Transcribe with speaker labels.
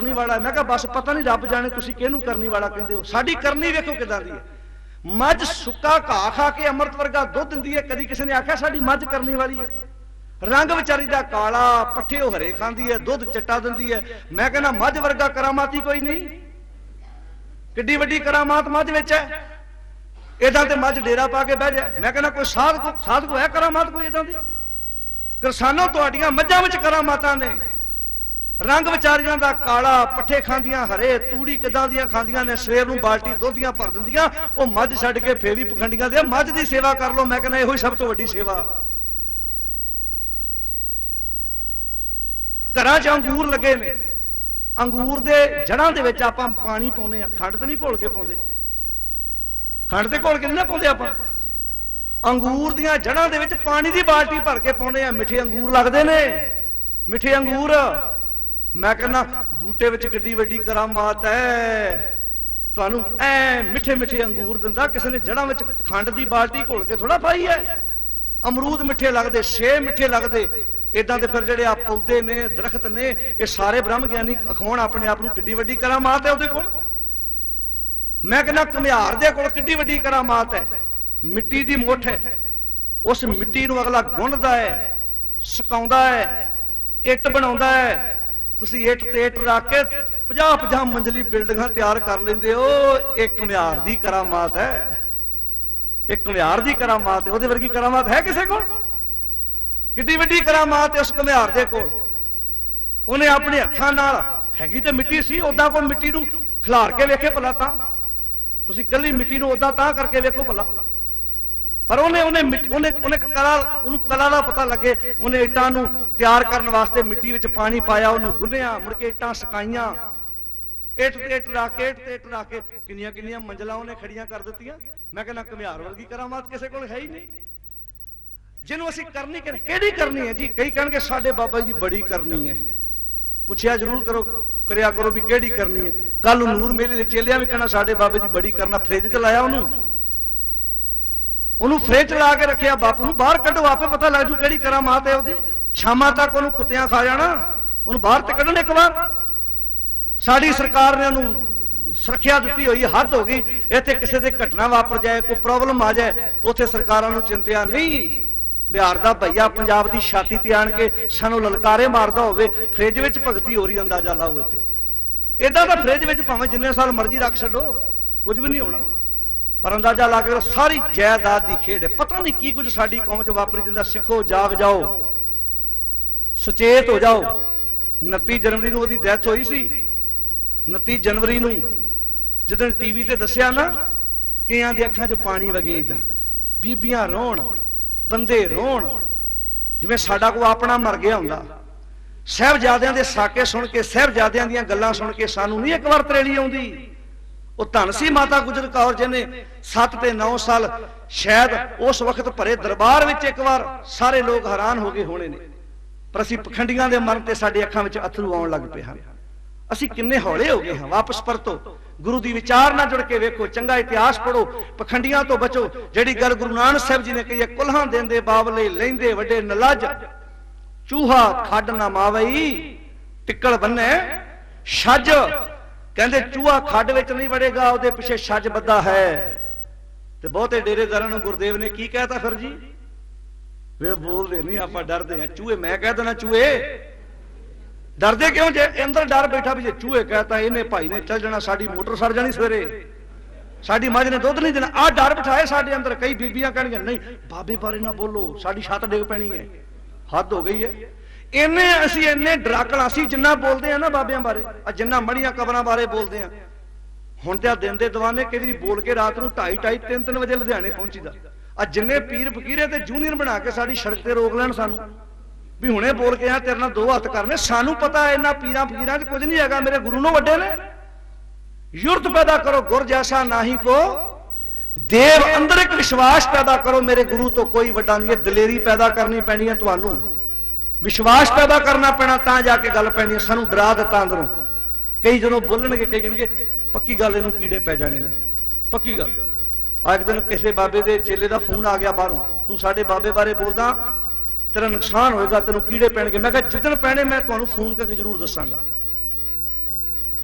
Speaker 1: ਕਰਨੀ ਵਾਲਾ ਮੈਂ ਕਿਹਾ, ਬਸ ਪਤਾ ਨਹੀਂ ਰੱਬ ਜਾਣੇ ਤੁਸੀਂ ਕਿਹਨੂੰ ਕਰਨੀ ਵਾਲਾ ਕਹਿੰਦੇ ਹੋ। ਸਾਡੀ ਕਰਨੀ ਵੇਖੋ ਕਿਦਾਂ ਦੀ ਹੈ। ਮੱਝ ਸੁੱਕਾ ਘਾਹ ਖਾ ਕੇ ਅੰਮ੍ਰਿਤ ਵਰਗਾ ਦੁੱਧ ਦਿੰਦੀ ਹੈ। ਕਦੀ ਕਿਸੇ ਨੇ ਆਖਿਆ, ਸਾਡੀ ਮੱਝ ਕਰਨੀ ਵਾਲੀ ਹੈ? ਰੰਗ ਵਿਚਾਰੀ ਦਾ ਕਾਲਾ, ਪੱਠੇ ਉਹ ਹਰੇ ਖਾਂਦੀ ਹੈ, ਦੁੱਧ ਚਿੱਟਾ ਦਿੰਦੀ ਹੈ। ਮੈਂ ਕਹਿੰਦਾ, ਮੱਝ ਵਰਗਾ ਕਰਾਮਾਤੀ ਕੋਈ ਨਹੀਂ। ਕਿੱਡੀ ਵੱਡੀ ਕਰਾਮਾਤ ਮੱਝ ਵਿੱਚ ਹੈ। ਇਦਾਂ ਤੇ ਮੱਝ ਡੇਰਾ ਪਾ ਕੇ ਬਹਿ ਜਾ ਮੈਂ ਕਹਿੰਦਾ, ਕੋਈ ਸਾਧ ਕੋ ਸਾਧ ਹੈ ਕਰਾਮਾਤ ਕੋਈ ਇਦਾਂ ਦੀ? ਕਿਸਾਨੋ, ਤੁਹਾਡੀਆਂ ਮੱਝਾਂ ਵਿੱਚ ਕਰਾਮਾਤਾਂ ਨੇ। ਰੰਗ ਵਿਚਾਰੀਆਂ ਦਾ ਕਾਲਾ, ਪੱਠੇ ਖਾਂਦੀਆਂ, ਹਰੇ, ਤੂੜੀ ਕਿਦਾਂ ਦੀਆਂ ਖਾਂਦੀਆਂ ਨੇ, ਸਵੇਰ ਨੂੰ ਬਾਲਟੀ ਦੁੱਧ ਦੀਆਂ ਭਰ ਦਿੰਦੀਆਂ, ਉਹ ਮੱਝ ਛੱਡ ਕੇ ਫੇਰ ਵੀ ਪਖੰਡੀਆਂ ਦੇ ਮੱਝ ਦੀ ਸੇਵਾ ਕਰ ਲਓ, ਮੈਂ ਕਹਿੰਦਾ ਇਹੋ ਹੀ ਸਭ ਤੋਂ ਵੱਡੀ ਸੇਵਾ। ਘਰਾਂ 'ਚ ਅੰਗੂਰ ਲੱਗੇ ਨੇ। ਅੰਗੂਰ ਦੇ ਜੜਾਂ ਦੇ ਵਿੱਚ ਆਪਾਂ ਪਾਣੀ ਪਾਉਨੇ ਆ ਖੰਡ ਤੇ ਨਹੀਂ ਘੋਲ ਕੇ ਪਾਉਂਦੇ। ਖੰਡ ਤੇ ਘੋਲ ਕੇ ਨਹੀਂ ਨਾ ਪਾਉਂਦੇ ਆਪਾਂ। ਅੰਗੂਰ ਦੀਆਂ ਜੜਾਂ ਦੇ ਵਿੱਚ ਪਾਣੀ ਦੀ ਬਾਲਟੀ ਭਰ ਕੇ ਪਾਉਨੇ ਆ ਮਿੱਠੇ ਅੰਗੂਰ ਲੱਗਦੇ ਨੇ। ਮਿੱਠੇ ਅੰਗੂਰ। ਮੈਂ ਕਹਿੰਦਾ, ਬੂਟੇ ਵਿੱਚ ਕਿੱਡੀ ਵੱਡੀ ਕਰਾਮਾਤ ਹੈ। ਤੁਹਾਨੂੰ ਐ ਮਿੱਠੇ ਮਿੱਠੇ ਅੰਗੂਰ ਦਿੰਦਾ, ਕਿਸੇ ਨੇ ਜੜਾਂ ਵਿੱਚ ਖੰਡ ਦੀ ਬਾਲਟੀ ਘੋਲ ਕੇ ਥੋੜਾ ਪਾਈ ਹੈ। ਅਮਰੂਦ ਮਿੱਠੇ ਲੱਗਦੇ ਸੇਬ ਮਿੱਠੇ ਲੱਗਦੇ। ਇਦਾਂ ਦੇ ਫਿਰ ਜਿਹੜੇ ਆ ਪੌਦੇ ਨੇ, ਦਰਖਤ ਨੇ, ਇਹ ਸਾਰੇ ਬ੍ਰਹਮ ਗਿਆਨੀ ਅਖਵਾਉਣ ਆਪਣੇ ਆਪ ਨੂੰ ਕਿੱਡੀ ਵੱਡੀ ਕਰਾਮਾਤ ਹੈ ਉਹਦੇ ਕੋਲ। ਮੈਂ ਕਹਿੰਦਾ, ਘੁਮਿਆਰ ਦੇ ਕੋਲ ਕਿੱਡੀ ਵੱਡੀ ਕਰਾਮਾਤ ਹੈ। ਮਿੱਟੀ ਦੀ ਮੁੱਠ ਹੈ। ਉਸ ਮਿੱਟੀ ਨੂੰ ਅਗਲਾ ਗੁੰਨਦਾ ਹੈ, ਸੁਕਾਉਂਦਾ ਹੈ, ਇੱਟ ਬਣਾਉਂਦਾ ਹੈ। ਤੁਸੀਂ ਇੱਟ ਤੇ ਇੱਟ ਰੱਖ ਕੇ 50 50 ਮੰਜ਼ਲੀ ਬਿਲਡਿੰਗਾਂ ਤਿਆਰ ਕਰ ਲੈਂਦੇ ਹੋ। ਇਹ ਘੁਮਿਆਰ ਦੀ ਕਰਾਮਾਤ ਹੈ। ਇਹ ਘੁਮਿਆਰ ਦੀ ਕਰਾਮਾਤ ਹੈ। ਉਹਦੇ ਵਰਗੀ ਕਰਾਮਾਤ ਹੈ ਕਿਸੇ ਕੋਲ? ਕਿੱਡੀ ਵੱਡੀ ਕਰਾਮਾਤ ਹੈ ਉਸ ਘੁਮਿਆਰ ਦੇ ਕੋਲ? ਉਹਨੇ ਆਪਣੇ ਹੱਥਾਂ ਨਾਲ, ਹੈਗੀ ਤੇ ਮਿੱਟੀ ਸੀ ਉਦਾਂ ਕੋਈ ਮਿੱਟੀ ਨੂੰ ਖਿਲਾਰ ਕੇ ਵੇਖੇ ਭਲਾ ਤਾਂ। ਤੁਸੀਂ ਕੱਲੀ ਮਿੱਟੀ ਨੂੰ ਉਦਾਂ ਤਾਂ ਕਰਕੇ ਵੇਖੋ ਭਲਾ। ਪਰ ਉਹਨੇ ਉਹਨੇ ਉਹਨੇ ਉਹਨੇ ਕਲਾ ਉਹਨੂੰ ਕਲਾ ਦਾ ਪਤਾ ਲੱਗੇ, ਉਹਨੇ ਇੱਟਾਂ ਨੂੰ ਤਿਆਰ ਕਰਨ ਵਾਸਤੇ ਮਿੱਟੀ ਵਿੱਚ ਪਾਣੀ ਪਾਇਆ, ਉਹਨੂੰ ਗੁੰਨਿਆ, ਮੁੜ ਕੇ ਇੱਟਾਂ ਸਕਾਈਆਂ। ਇੱਟ ਤੇ ਇੱਟ ਰੱਖ ਕੇ, ਇੱਟ ਤੇ ਇੱਟ ਰੱਖ ਕੇ ਕਿੰਨੀਆਂ ਕਿੰਨੀਆਂ ਮੰਜ਼ਲਾਂ ਉਹਨੇ ਖੜੀਆਂ ਕਰ ਦਿੱਤੀਆਂ। ਮੈਂ ਕਹਿੰਦਾ, ਘੁਮਿਆਰ ਵਰਗੀ ਕਰਾਮਾਤ ਕਿਸੇ ਕੋਲ ਹੈ ਹੀ ਨਹੀਂ। ਜਿਹਨੂੰ ਅਸੀਂ ਕਰਨੀ ਕਿ ਕਿਹੜੀ ਕਰਨੀ ਹੈ ਜੀ? ਕਈ ਕਹਿਣਗੇ, ਸਾਡੇ ਬਾਬਾ ਜੀ ਬੜੀ ਕਰਨੀ ਹੈ। ਪੁੱਛਿਆ ਜ਼ਰੂਰ ਕਰੋ, ਕਰਿਆ ਕਰੋ ਵੀ ਕਿਹੜੀ ਕਰਨੀ ਹੈ। ਕੱਲ ਨੂਰ ਮੇਲੇ ਦੇ ਚੇਲਿਆਂ ਵੀ ਕਹਿਣਾ, ਸਾਡੇ ਬਾਬੇ ਦੀ ਬੜੀ ਕਰਨਾ, ਫ੍ਰਿਜ 'ਚ ਲਾਇਆ ਉਹਨੂੰ। ਉਹਨੂੰ ਫ੍ਰਿਜ 'ਚ ਲਾ ਕੇ ਰੱਖਿਆ, ਬਾਪੂ ਨੂੰ ਬਾਹਰ ਕੱਢੋ, ਆਪੇ ਪਤਾ ਲੱਗ ਜੂ ਕਿਹੜੀ ਕਰਾਮਾਤ ਹੈ ਉਹਦੀ। ਸ਼ਾਮਾਂ ਤੱਕ ਉਹਨੂੰ ਕੁੱਤਿਆਂ ਖਾ ਜਾਣਾ, ਉਹਨੂੰ ਬਾਹਰ ਤੇ ਕੱਢਣ ਇੱਕ ਵਾਰ। ਸਾਡੀ ਸਰਕਾਰ ਨੇ ਉਹਨੂੰ ਸੁਰੱਖਿਆ ਦਿੱਤੀ ਹੋਈ, ਹੱਦ ਹੋ ਗਈ। ਇੱਥੇ ਕਿਸੇ ਦੇ ਘਟਨਾ ਵਾਪਰ ਜਾਏ, ਕੋਈ ਪ੍ਰੋਬਲਮ ਆ ਜਾਏ, ਉੱਥੇ ਸਰਕਾਰਾਂ ਨੂੰ ਚਿੰਤਿਆ ਨਹੀਂ। ਬਿਹਾਰ ਦਾ ਭਈਆ ਪੰਜਾਬ ਦੀ ਛਾਤੀ ਤੇ ਆਣ ਕੇ ਸਾਨੂੰ ਲਲਕਾਰੇ ਮਾਰਦਾ ਹੋਵੇ, ਫ੍ਰਿਜ ਵਿੱਚ ਭਗਤੀ ਹੋ ਰਹੀ, ਅੰਦਾਜ਼ਾ ਲਾਓ ਇੱਥੇ। ਇਦਾਂ ਦਾ ਫ੍ਰਿਜ ਵਿੱਚ ਭਾਵੇਂ ਜਿੰਨੇ ਸਾਲ ਮਰਜ਼ੀ ਰੱਖ ਛੱਡੋ, ਕੁਝ ਵੀ ਨਹੀਂ ਹੋਣਾ। ਪਰ ਅੰਦਾਜ਼ਾ ਲਾ ਕੇ ਰੱਖੋ, ਸਾਰੀ ਜਾਇਦਾਦ ਦੀ ਖੇਡ ਹੈ। ਪਤਾ ਨਹੀਂ ਕੀ ਕੁਝ ਸਾਡੀ ਕੌਮ 'ਚ ਵਾਪਰੀ ਜਾਂਦਾ ਸਿੱਖੋ ਜਾਗ ਜਾਓ। ਸੁਚੇਤ ਹੋ ਜਾਓ। 29 ਜਨਵਰੀ ਨੂੰ ਉਹਦੀ ਡੈਥ ਹੋਈ ਸੀ। 29 ਜਨਵਰੀ ਨੂੰ ਜਦੋਂ ਟੀਵੀ ਤੇ ਦੱਸਿਆ ਨਾ ਕਈਆਂ ਦੀ ਅੱਖਾਂ 'ਚ ਪਾਣੀ ਵਗੇਦਾ ਬੀਬੀਆਂ ਰੋਣ ਬੰਦੇ ਰੋਣ ਜਿਵੇਂ ਸਾਡਾ ਕੋ ਆਪਣਾ ਮਰ ਗਿਆ ਹੁੰਦਾ। ਸਹਿਬਜ਼ਾਦਿਆਂ ਦੇ ਸਾਕੇ ਸੁਣ ਕੇ ਸਹਿਬਜ਼ਾਦਿਆਂ ਦੀਆਂ ਗੱਲਾਂ ਸੁਣ ਕੇ ਸਾਨੂੰ ਨਹੀਂ ਇੱਕ ਵਾਰ ਤਰੇਲੀ ਆਉਂਦੀ। ਉਹ ਧੰਨ ਸੀ ਮਾਤਾ ਗੁਜਰ ਕੌਰ ਜੀ ਨੇ 7 ਤੇ 9 ਸਾਲ ਸ਼ਾਇਦ ਉਸ ਵਕਤ ਭਰੇ ਦਰਬਾਰ ਵਿੱਚ ਇੱਕ ਵਾਰ ਸਾਰੇ ਲੋਕ ਹੈਰਾਨ ਹੋ ਗਏ ਹੋਣੇ ਨੇ। ਪਰ ਅਸੀਂ ਪਖੰਡੀਆਂ ਦੇ ਮਰਨ ਤੇ ਸਾਡੇ ਅੱਖਾਂ ਵਿੱਚ ਅਥਰੂ ਆਉਣ ਲੱਗ ਪਏ ਹਨ। ਅਸੀਂ ਕਿੰਨੇ ਹੌਲੇ ਹੋ ਗਏ ਹਾਂ। ਵਾਪਸ ਪਰਤੋ। ਗੁਰੂ ਦੀ ਵਿਚਾਰ ਨਾਲ ਜੁੜ ਕੇ ਵੇਖੋ। ਚੰਗਾ ਇਤਿਹਾਸ ਪੜੋ ਪਖੰਡੀਆਂ ਤੋਂ ਬਚੋ। ਜਿਹੜੀ ਗੱਲ ਗੁਰੂ ਨਾਨਕ ਸਾਹਿਬ ਜੀ ਨੇ ਕਹੀ ਹੈ, ਕੁਲਹਾਂ ਦੇਂਦੇ ਬਾਵਲੇ, ਲੈਂਦੇ ਵੱਡੇ ਨਲਾਜ। ਚੂਹਾ ਖੱਡ ਨਾ ਮਾਵਈ, ਟਿੱਕਲ ਬੰਨੇ ਛੱਜ ਕਹਿੰਦੇ, ਚੂਹਾ ਖੱਡ ਵਿੱਚ ਨਹੀਂ ਵੜੇਗਾ, ਉਹਦੇ ਪਿੱਛੇ ਛੱਜ ਬੱਦਾ ਹੈ। ਤੇ ਬਹੁਤੇ ਡੇਰੇਦਾਰਾਂ ਨੂੰ ਗੁਰਦੇਵ ਨੇ ਕੀ ਕਹਿਤਾ ਫਿਰ ਜੀ? ਵੇ ਬੋਲਦੇ ਨਹੀਂ, ਆਪਾਂ ਡਰਦੇ ਆ ਚੂਹੇ, ਮੈਂ ਕਹਿ ਦੇਣਾ ਚੂਹੇ, ਡਰਦੇ ਕਿਉਂ? ਜੇ ਅੰਦਰ ਡਰ ਬੈਠਾ ਵੀ ਜੇ ਚੂਹੇ ਕਹਤਾ, ਇਹਨੇ ਭਾਈ ਨੇ ਚੱਲ ਜਾਣਾ, ਸਾਡੀ ਮੋਟਰ ਸੜ ਜਾਣੀ ਸਵੇਰੇ। ਸਾਡੀ ਮੱਝ ਨੇ ਦੁੱਧ ਨਹੀਂ ਦੇਣਾ। ਆ ਡਰ ਬਿਠਾਏ ਸਾਡੇ ਅੰਦਰ। ਕਈ ਬੀਬੀਆਂ ਕਹਿਣਗੀਆਂ, ਨਹੀਂ, ਬਾਬੇ ਬਾਰੇ ਨਾ ਬੋਲੋ, ਸਾਡੀ ਛੱਤ ਡਿੱਗ ਪੈਣੀ ਹੈ। ਹੱਦ ਹੋ ਗਈ ਹੈ। ਇੰਨੇ ਅਸੀਂ ਇੰਨੇ ਡਰਾਕਣ ਅਸੀਂ ਜਿੰਨਾ ਬੋਲਦੇ ਆ ਨਾ ਬਾਬਿਆਂ ਬਾਰੇ ਆ ਜਿੰਨਾ ਮੜੀਆਂ ਕਬਰਾਂ ਬਾਰੇ ਬੋਲਦੇ ਆ। ਹੁਣ ਤੇ ਆ ਦਿਨ ਦੇ ਦੀਵਾਨੇ ਕਈ ਵਾਰੀ ਬੋਲ ਕੇ ਰਾਤ ਨੂੰ 2:30 2:30 3 3 ਵਜੇ ਲੁਧਿਆਣੇ ਪਹੁੰਚੀਦਾ। ਆ ਜਿੰਨੇ ਪੀਰ ਫਕੀਰੇ ਤੇ ਜੂਨੀਅਰ ਬਣਾ ਕੇ ਸਾਡੀ ਸੜਕ ਤੇ ਰੋਕ ਲੈਣ ਸਾਨੂੰ। ਵੀ ਹੁਣੇ ਬੋਲ ਕੇ ਆ, ਤੇਰੇ ਨਾਲ ਦੋ ਹੱਥ ਕਰਨੇ। ਸਾਨੂੰ ਪਤਾ ਹੈ ਇਹਨਾਂ ਪੀਰਾਂ ਫਕੀਰਾਂ 'ਚ ਕੁਝ ਨਹੀਂ ਹੈਗਾ, ਮੇਰੇ ਗੁਰੂ ਨੂੰ ਵੱਡੇ ਨੇ। ਯੁਰਤ ਪੈਦਾ ਕਰੋ, ਗੁਰ ਜੈਸਾ ਨਾਹੀ ਕੋ। ਦੇਵ ਅੰਦਰ ਇੱਕ ਵਿਸ਼ਵਾਸ ਪੈਦਾ ਕਰੋ, ਮੇਰੇ ਗੁਰੂ ਤੋਂ ਕੋਈ ਵੱਡਾ ਨਹੀਂ ਹੈ। ਦਲੇਰੀ ਪੈਦਾ ਕਰਨੀ ਪੈਣੀ ਹੈ ਤੁਹਾਨੂੰ। ਵਿਸ਼ਵਾਸ ਪੈਦਾ ਕਰਨਾ ਪੈਣਾ, ਤਾਂ ਜਾ ਕੇ ਗੱਲ ਪੈਣੀ ਹੈ। ਸਾਨੂੰ ਡਰਾ ਦਿੱਤਾ ਅੰਦਰੋਂ। ਕਈ ਜਦੋਂ ਬੋਲਣਗੇ, ਕਈ ਕਹਿਣਗੇ, ਪੱਕੀ ਗੱਲ, ਇਹਨੂੰ ਕੀੜੇ ਪੈ ਜਾਣੇ ਨੇ। ਪੱਕੀ ਗੱਲ। ਆ ਇੱਕ ਦਿਨ ਕਿਸੇ ਬਾਬੇ ਦੇ ਚੇਲੇ ਦਾ ਫੋਨ ਆ ਗਿਆ ਬਾਹਰੋਂ। ਤੂੰ ਸਾਡੇ ਬਾਬੇ ਬਾਰੇ ਬੋਲਦਾ, ਤੇਰਾ ਨੁਕਸਾਨ ਹੋਏਗਾ, ਤੈਨੂੰ ਕੀੜੇ ਪੈਣਗੇ। ਮੈਂ ਕਿਹਾ, ਜਿੱਦਣ ਪੈਣੇ, ਮੈਂ ਤੁਹਾਨੂੰ ਫੋਨ ਕਰਕੇ ਜ਼ਰੂਰ ਦੱਸਾਂਗਾ।